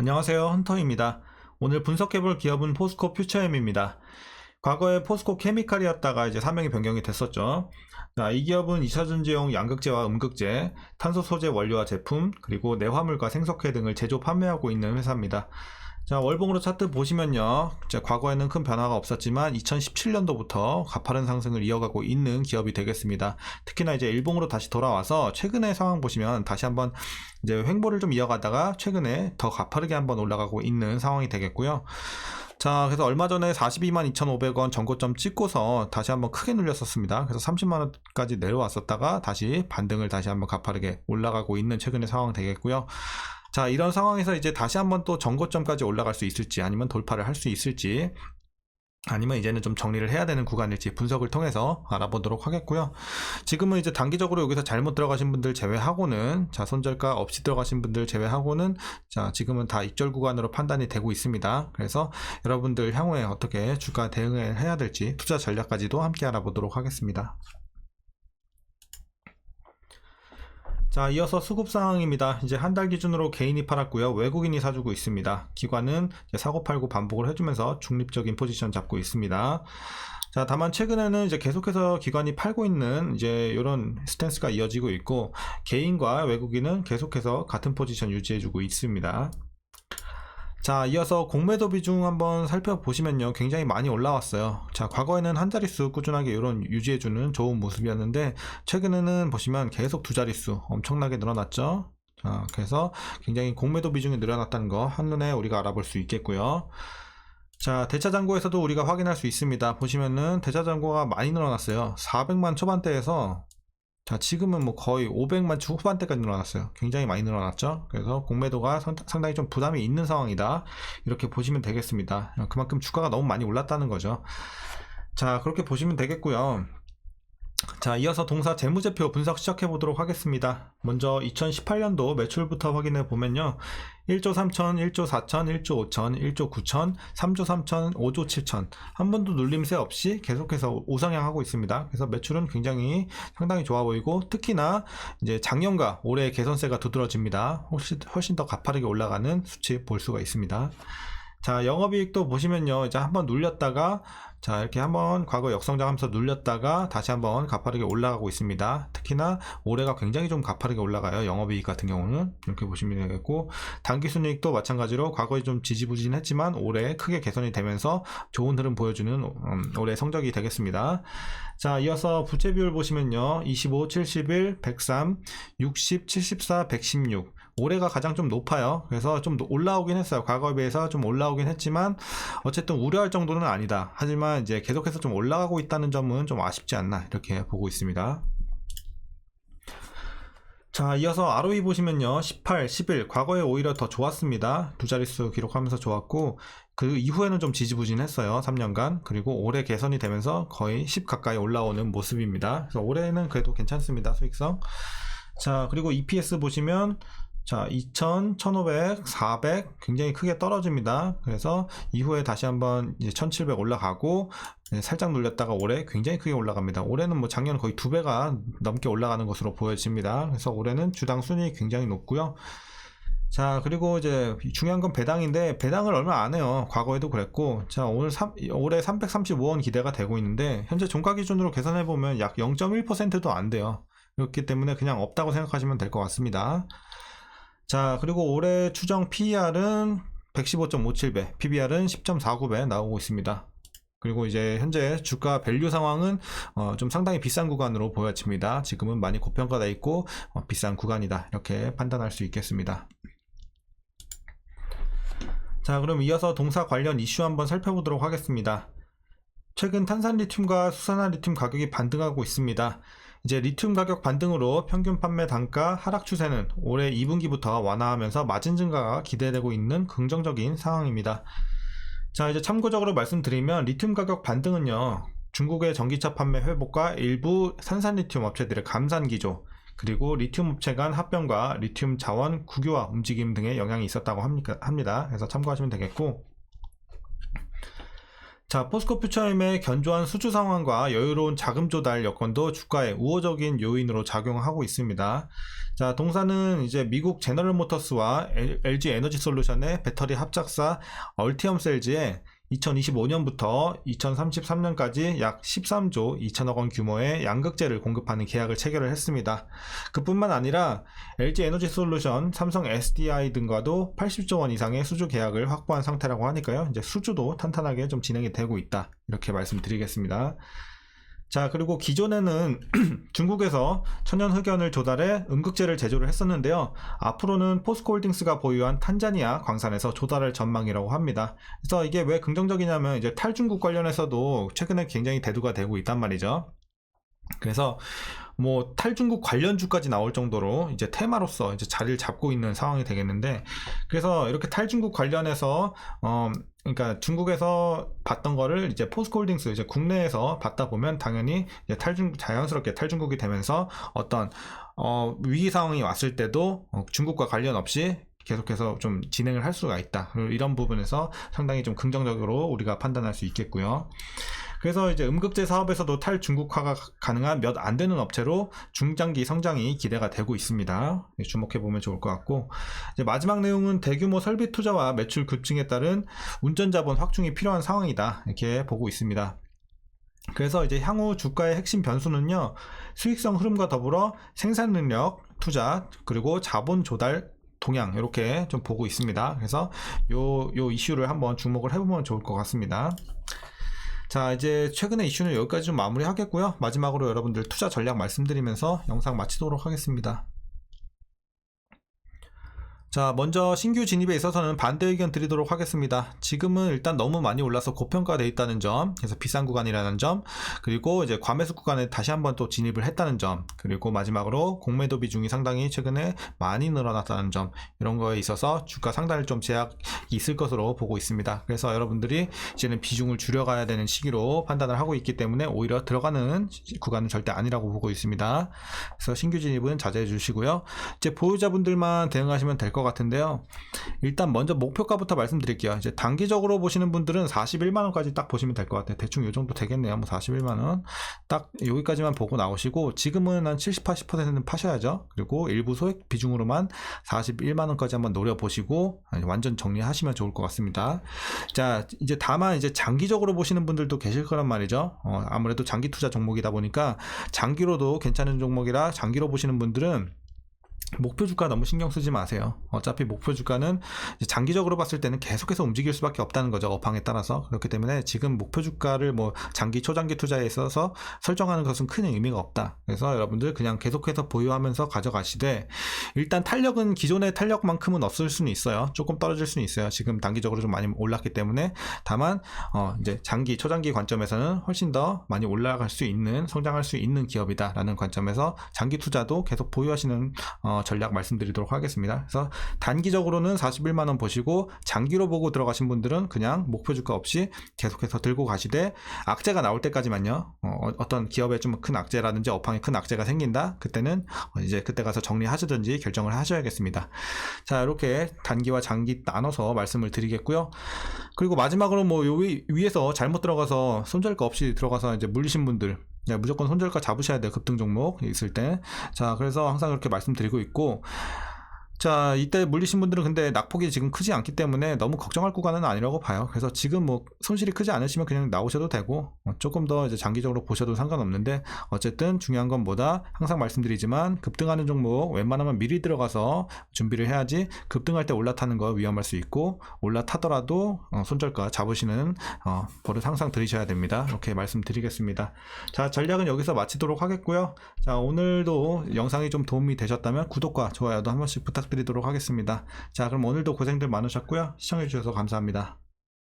안녕하세요. 헌터입니다. 오늘 분석해볼 기업은 포스코 퓨처엠입니다. 과거에 포스코 케미칼이었다가 이제 사명이 변경이 됐었죠. 자, 이 기업은 2차전지용 양극재와 음극재, 탄소 소재 원료와 제품, 그리고 내화물과 생석회 등을 제조 판매하고 있는 회사입니다. 자, 월봉으로 차트 보시면요. 자, 과거에는 큰 변화가 없었지만 2017년도부터 가파른 상승을 이어가고 있는 기업이 되겠습니다. 특히나 이제 일봉으로 다시 돌아와서 최근의 상황 보시면 다시 한번 이제 횡보를 좀 이어가다가 최근에 더 가파르게 한번 올라가고 있는 상황이 되겠고요. 자, 그래서 얼마 전에 42만 2,500원 전고점 찍고서 다시 한번 크게 눌렸었습니다. 그래서 30만 원까지 내려왔었다가 다시 반등을 다시 한번 가파르게 올라가고 있는 최근의 상황 되겠고요. 자, 이런 상황에서 이제 다시 한번 또 전고점까지 올라갈 수 있을지 아니면 돌파를 할 수 있을지 아니면 이제는 좀 정리를 해야 되는 구간일지 분석을 통해서 알아보도록 하겠고요. 지금은 이제 단기적으로 여기서 잘못 들어가신 분들 제외하고는 자 손절가 없이 들어가신 분들 제외하고는 자 지금은 다 입절 구간으로 판단이 되고 있습니다. 그래서 여러분들 향후에 어떻게 주가 대응을 해야 될지 투자 전략까지도 함께 알아보도록 하겠습니다. 자, 이어서 수급 상황입니다. 이제 한 달 기준으로 개인이 팔았고요. 외국인이 사주고 있습니다. 기관은 사고 팔고 반복을 해주면서 중립적인 포지션 잡고 있습니다. 자, 다만 최근에는 이제 계속해서 기관이 팔고 있는 이제 이런 스탠스가 이어지고 있고 개인과 외국인은 계속해서 같은 포지션 유지해주고 있습니다. 자, 이어서 공매도 비중 한번 살펴보시면요. 굉장히 많이 올라왔어요. 자, 과거에는 한 자릿수 꾸준하게 이런 유지해주는 좋은 모습이었는데, 최근에는 보시면 계속 두 자릿수 엄청나게 늘어났죠. 자, 그래서 굉장히 공매도 비중이 늘어났다는 거 한눈에 우리가 알아볼 수 있겠고요. 자, 대차장고에서도 우리가 확인할 수 있습니다. 보시면은 대차장고가 많이 늘어났어요. 400만 초반대에서 자, 지금은 뭐 거의 500만 주 후반대까지 늘어났어요. 굉장히 많이 늘어났죠. 그래서 공매도가 상당히 좀 부담이 있는 상황이다. 이렇게 보시면 되겠습니다. 그만큼 주가가 너무 많이 올랐다는 거죠. 자, 그렇게 보시면 되겠고요. 자, 이어서 동사 재무제표 분석 시작해 보도록 하겠습니다. 먼저 2018년도 매출부터 확인해 보면요. 1조 3천, 1조 4천, 1조 5천, 1조 9천, 3조 3천, 5조 7천. 한 번도 눌림새 없이 계속해서 우상향하고 있습니다. 그래서 매출은 굉장히 상당히 좋아 보이고 특히나 이제 작년과 올해 개선세가 두드러집니다. 훨씬 훨씬 더 가파르게 올라가는 수치 볼 수가 있습니다. 자, 영업이익도 보시면요. 이제 한번 눌렸다가 자, 이렇게 한번 과거 역성장하면서 눌렸다가 다시 한번 가파르게 올라가고 있습니다. 특히나 올해가 굉장히 좀 가파르게 올라가요. 영업이익 같은 경우는 이렇게 보시면 되겠고 단기순이익도 마찬가지로 과거에 좀 지지부진했지만 올해 크게 개선이 되면서 좋은 흐름 보여주는 음, 올해 성적이 되겠습니다. 자, 이어서 부채 비율 보시면요. 25, 71, 103, 60, 74, 116 올해가 가장 좀 높아요. 그래서 좀 올라오긴 했어요. 과거에 비해서 좀 올라오긴 했지만 어쨌든 우려할 정도는 아니다. 하지만 이제 계속해서 좀 올라가고 있다는 점은 좀 아쉽지 않나 이렇게 보고 있습니다. 자, 이어서 ROE 보시면요. 18, 11. 과거에 오히려 더 좋았습니다. 두 자릿수 기록하면서 좋았고, 그 이후에는 좀 지지부진했어요. 3년간. 그리고 올해 개선이 되면서 거의 10 가까이 올라오는 모습입니다. 그래서 올해는 그래도 괜찮습니다. 수익성. 자, 그리고 EPS 보시면 자, 2000, 1500, 400 굉장히 크게 떨어집니다. 그래서 이후에 다시 한번 이제 1700 올라가고 살짝 눌렸다가 올해 굉장히 크게 올라갑니다. 올해는 뭐 작년 거의 두 배가 넘게 올라가는 것으로 보여집니다. 그래서 올해는 주당 순위 굉장히 높고요. 자, 그리고 이제 중요한 건 배당인데 배당을 얼마 안 해요. 과거에도 그랬고. 자, 오늘 3, 올해 335원 기대가 되고 있는데 현재 종가 기준으로 계산해 보면 약 0.1%도 안 돼요. 그렇기 때문에 그냥 없다고 생각하시면 될 것 같습니다. 자, 그리고 올해 추정 PER은 115.57배, PBR은 10.49배 나오고 있습니다. 그리고 이제 현재 주가 밸류 상황은 어, 좀 상당히 비싼 구간으로 보여집니다. 지금은 많이 고평가돼 있고 어, 비싼 구간이다 이렇게 판단할 수 있겠습니다. 자 그럼 이어서 동사 관련 이슈 한번 살펴보도록 하겠습니다. 최근 탄산 리튬과 수산화 리튬 가격이 반등하고 있습니다. 이제 리튬 가격 반등으로 평균 판매 단가 하락 추세는 올해 2분기부터 완화하면서 마진 증가가 기대되고 있는 긍정적인 상황입니다. 자, 이제 참고적으로 말씀드리면 리튬 가격 반등은요. 중국의 전기차 판매 회복과 일부 산산 리튬 업체들의 감산 기조, 그리고 리튬 업체 간 합병과 리튬 자원 국유화 움직임 등의 영향이 있었다고 합니다. 그래서 참고하시면 되겠고, 자, 포스코 퓨처엠의 견조한 수주 상황과 여유로운 자금 조달 여건도 주가의 우호적인 요인으로 작용하고 있습니다. 자, 동사는 이제 미국 제너럴 모터스와 LG 에너지 솔루션의 배터리 합작사 얼티엄 셀즈에 2025년부터 2033년까지 약 13조 2천억 원 규모의 양극재를 공급하는 계약을 체결을 했습니다. 그뿐만 아니라 LG 에너지 솔루션, 삼성 SDI 등과도 80조 원 이상의 수주 계약을 확보한 상태라고 하니까요. 이제 수주도 탄탄하게 좀 진행이 되고 있다. 이렇게 말씀드리겠습니다. 자, 그리고 기존에는 중국에서 천연 흑연을 조달해 음극재를 제조를 했었는데요. 앞으로는 포스코홀딩스가 보유한 탄자니아 광산에서 조달할 전망이라고 합니다. 그래서 이게 왜 긍정적이냐면 이제 탈중국 관련해서도 최근에 굉장히 대두가 되고 있단 말이죠. 그래서 뭐 탈중국 관련주까지 나올 정도로 이제 테마로서 이제 자리를 잡고 있는 상황이 되겠는데 그래서 이렇게 탈중국 관련해서 어 그러니까 중국에서 봤던 거를 이제 포스코홀딩스 이제 국내에서 받다 보면 당연히 이제 탈중 자연스럽게 탈중국이 되면서 어떤 어 위기 상황이 왔을 때도 어, 중국과 관련 없이 계속해서 좀 진행을 할 수가 있다. 이런 부분에서 상당히 좀 긍정적으로 우리가 판단할 수 있겠고요. 그래서 이제 음극재 사업에서도 탈중국화가 가능한 몇 안 되는 업체로 중장기 성장이 기대가 되고 있습니다. 네, 주목해 보면 좋을 것 같고 이제 마지막 내용은 대규모 설비 투자와 매출 급증에 따른 운전자본 확충이 필요한 상황이다 이렇게 보고 있습니다. 그래서 이제 향후 주가의 핵심 변수는요 수익성 흐름과 더불어 생산 능력 투자 그리고 자본 조달 동향 이렇게 좀 보고 있습니다. 그래서 요 요 이슈를 한번 주목을 해보면 좋을 것 같습니다. 자 이제 최근의 이슈는 여기까지 좀 마무리하겠고요. 마지막으로 여러분들 투자 전략 말씀드리면서 영상 마치도록 하겠습니다. 자, 먼저 신규 진입에 있어서는 반대 의견 드리도록 하겠습니다. 지금은 일단 너무 많이 올라서 고평가되어 있다는 점, 그래서 비싼 구간이라는 점, 그리고 이제 과매수 구간에 다시 한번 또 진입을 했다는 점, 그리고 마지막으로 공매도 비중이 상당히 최근에 많이 늘어났다는 점, 이런 거에 있어서 주가 상당히 좀 제약이 있을 것으로 보고 있습니다. 그래서 여러분들이 이제는 비중을 줄여가야 되는 시기로 판단을 하고 있기 때문에 오히려 들어가는 구간은 절대 아니라고 보고 있습니다. 그래서 신규 진입은 자제해 주시고요. 이제 보유자분들만 대응하시면 될 것 같은데요. 일단 먼저 목표가부터 말씀드릴게요. 이제 단기적으로 보시는 분들은 41만 원까지 딱 보시면 될 것 같아요. 대충 요 정도 되겠네요. 뭐 41만 원. 딱 여기까지만 보고 나오시고 지금은 한 70, 80%는 파셔야죠. 그리고 일부 소액 비중으로만 41만 원까지 한번 노려 보시고 완전 정리하시면 좋을 것 같습니다. 자, 이제 다만 이제 장기적으로 보시는 분들도 계실 거란 말이죠. 어, 아무래도 장기 투자 종목이다 보니까 장기로도 괜찮은 종목이라 장기로 보시는 분들은 목표 주가 너무 신경 쓰지 마세요. 어차피 목표 주가는 장기적으로 봤을 때는 계속해서 움직일 수밖에 없다는 거죠. 업황에 따라서. 그렇기 때문에 지금 목표 주가를 뭐 장기, 초장기 투자에 있어서 설정하는 것은 큰 의미가 없다. 그래서 여러분들 그냥 계속해서 보유하면서 가져가시되 일단 탄력은 기존의 탄력만큼은 없을 수는 있어요. 조금 떨어질 수는 있어요. 지금 단기적으로 좀 많이 올랐기 때문에 다만 어 이제 장기, 초장기 관점에서는 훨씬 더 많이 올라갈 수 있는 성장할 수 있는 기업이다라는 관점에서 장기 투자도 계속 보유하시는 어, 전략 말씀드리도록 하겠습니다. 그래서 단기적으로는 41만 원 보시고 장기로 보고 들어가신 분들은 그냥 목표 주가 없이 계속해서 들고 가시되 악재가 나올 때까지만요. 어, 떤 기업에 좀 큰 악재라든지 업황에 큰 악재가 생긴다. 그때는 어, 이제 그때 가서 정리하시든지 결정을 하셔야겠습니다. 자 이렇게 단기와 장기 나눠서 말씀을 드리겠고요. 그리고 마지막으로 뭐 요 위, 위에서 잘못 들어가서 손절가 없이 들어가서 이제 물리신 분들 네, 무조건 손절가 잡으셔야 돼요. 급등 종목 있을 때. 자, 그래서 항상 그렇게 말씀드리고 있고, 자, 이때 물리신 분들은 근데 낙폭이 지금 크지 않기 때문에 너무 걱정할 구간은 아니라고 봐요. 그래서 지금 뭐 손실이 크지 않으시면 그냥 나오셔도 되고, 어, 조금 더 이제 장기적으로 보셔도 상관없는데, 어쨌든 중요한 건 뭐다? 항상 말씀드리지만, 급등하는 종목 웬만하면 미리 들어가서 준비를 해야지, 급등할 때 올라타는 거 위험할 수 있고, 올라타더라도 어, 손절가 잡으시는 어, 버릇 항상 들이셔야 됩니다. 이렇게 말씀드리겠습니다. 자, 전략은 여기서 마치도록 하겠고요. 자, 오늘도 영상이 좀 도움이 되셨다면 구독과 좋아요도 한 번씩 부탁드리도록 하겠습니다. 자, 그럼 오늘도 고생들 많으셨고요. 시청해주셔서 감사합니다.